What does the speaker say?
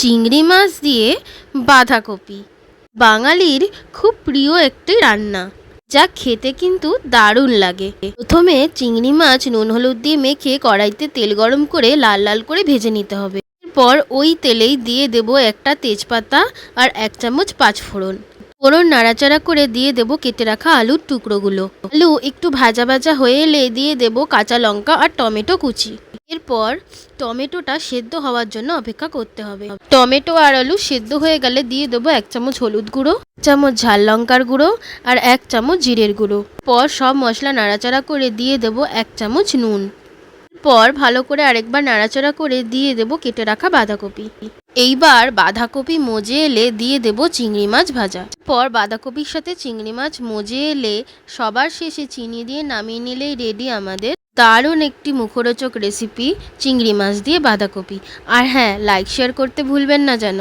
চিংড়ি মাছ দিয়ে বাঁধাকপি। বাঙালির খুব প্রিয় একটি রান্না, যা খেতে কিন্তু দারুণ লাগে। প্রথমে চিংড়ি মাছ নুন হলুদ দিয়ে মেখে কড়াইতে তেল গরম করে লাল লাল করে ভেজে নিতে হবে। এরপর ওই তেলেই দিয়ে দেব একটা তেজপাতা আর এক চামচ পাঁচফোড়ন। ফোড়ন নাড়াচাড়া করে দিয়ে দেব কেটে রাখা আলুর টুকরোগুলো। আলু একটু ভাজা ভাজা হয়ে এলে দিয়ে দেব কাঁচা লঙ্কা আর টমেটো কুচি। এরপর টমেটোটা সেদ্ধ হওয়ার জন্য অপেক্ষা করতে হবে। টমেটো আর আলু সেদ্ধ হয়ে গেলে দিয়ে দেবো এক চামচ হলুদ গুঁড়ো চামচ ঝাল লঙ্কার গুঁড়ো আর এক চামচ জিরের গুঁড়ো। পর সব মশলা নাড়াচাড়া করে দিয়ে দেবো এক চামচ নুন। পর ভালো করে আরেকবার নাড়াচাড়া করে দিয়ে দেবো কেটে রাখা বাঁধাকপি। এইবার বাঁধাকপি মজে এলে দিয়ে দেব চিংড়ি মাছ ভাজা। পর বাঁধাকপির সাথে চিংড়ি মাছ মজে এলে সবার শেষে চিনি দিয়ে নামিয়ে নিলেই রেডি আমাদের। দারুণ একটি মুখরোচক রেসিপি চিংড়ি মাছ দিয়ে বাঁধাকপি। আর হ্যাঁ লাইক শেয়ার করতে ভুলবেন না যেন।